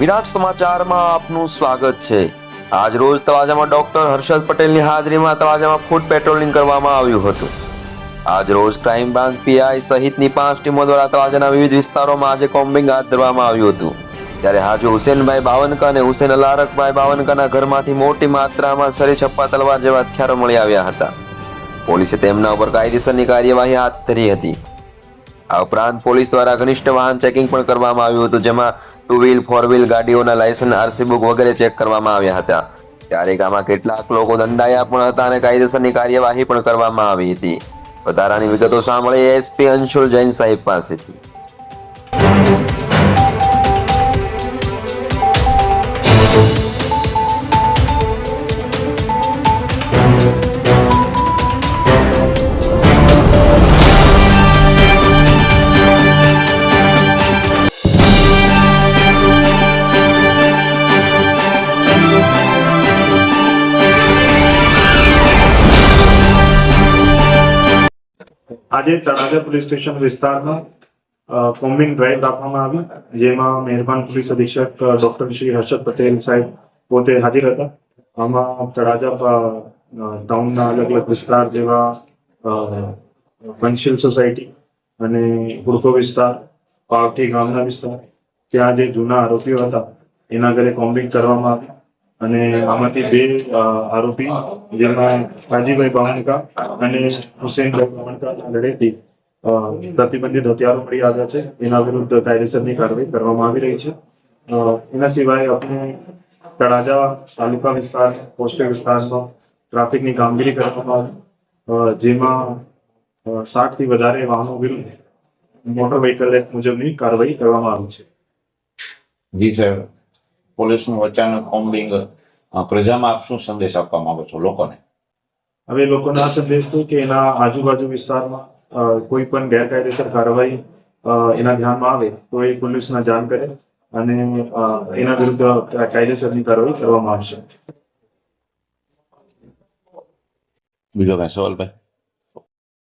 વિરાટ સમાચારમાં આપનું સ્વાગત છે. આજ રોજ તળાજામાં ડોક્ટર હર્ષદ પટેલની હાજરીમાં તળાજામાં ફૂડ પેટ્રોલિંગ કરવામાં આવ્યું હતું. આજ રોજ ક્રાઇમ બ્રાન્ચ પીઆઈ સહિતની પાંચ ટીમો દ્વારા તળાજાના વિવિધ વિસ્તારોમાં આજે કોમ્બિંગ હાથ ધરવામાં આવ્યું હતું. ત્યારે હાજુ હુસેનભાઈ બાવનકા અને હુસેન અલારકભાઈ બાવનકાના ઘરમાંથી મોટી માત્રામાં સરી છપ્પા તલવાર જેવા હથિયારો મળી આવ્યા હતા. પોલીસે તેમના ઉપર કાયદેસરની કાર્યવાહી હાથ ધરી હતી. આ ઉપરાંત પોલીસ દ્વારા ઘનિષ્ઠ વાહન ચેકિંગ પણ કરવામાં આવ્યું હતું, જેમાં ટુ વ્હીલ ફોર વ્હીલ ગાડીઓના લાયસન્સ, આરસી બુક વગેરે ચેક કરવામાં આવ્યા હતા. ત્યારે આમાં કેટલાક લોકો દંડાયા પણ હતા અને કાયદેસરની કાર્યવાહી પણ કરવામાં આવી હતી. વધારાની વિગતો સાંભળી એસપી અંશુલ જૈન સાહેબ પાસેથી. આજે તળાજા પોલીસ સ્ટેશન વિસ્તારમાં કોમ્બિંગ ડ્રાઈવ રાખવામાં આવી, જેમાં મહેરબાન પોલીસ અધિક્ષક ડોક્ટર શ્રી હર્ષદ પટેલ સાહેબ પોતે હાજર હતા. આમાં તળાજા ટાઉનના અલગ અલગ વિસ્તાર જેવા વંશીલ સોસાયટી અને હુડકો વિસ્તાર, પાવઠી ગામના વિસ્તાર, ત્યાં જે જૂના આરોપીઓ હતા, એના ઘરે કોમ્બિંગ કરવામાં આવી. અને આમાંથી બે આરોપી, જેમાં હાજીભાઈ બાવનકા અને હુસેનભાઈ બાવનકાના લડેથી પ્રતિબંધિત હથિયારો મળી આવ્યા છે. એના વિરુદ્ધ કાયદેસરની કાર્યવાહી કરવામાં આવી રહી છે. એના સિવાય આપણે તળાજા તાલુકા વિસ્તાર પોસ્ટ વિસ્તારમાં ટ્રાફિકની કામગીરી કરવામાં આવી. જેમાં સાતથી વધારે વાહનો વિરુદ્ધ મોટર વ્હીકલ એક્ટ મુજબની કાર્યવાહી કરવામાં આવી છે. જી, સાહેબ. પોલીસનું અચાનક કોમ્બિંગ પ્રજામાં આપ શું સંદેશ આપવા માંગો છો લોકોને? હવે લોકોને આ સંદેશ તો કે એના આજુબાજુ વિસ્તારમાં કોઈ પણ ગેરકાયદેસર કાર્યવાહી એના ધ્યાનમાં આવે તો એ પોલીસને જાણ કરે અને એના વિરુદ્ધ કાયદેસરની કાર્યવાહી કરવામાં આવશે. બીજો કઈ સવાલ ભાઈ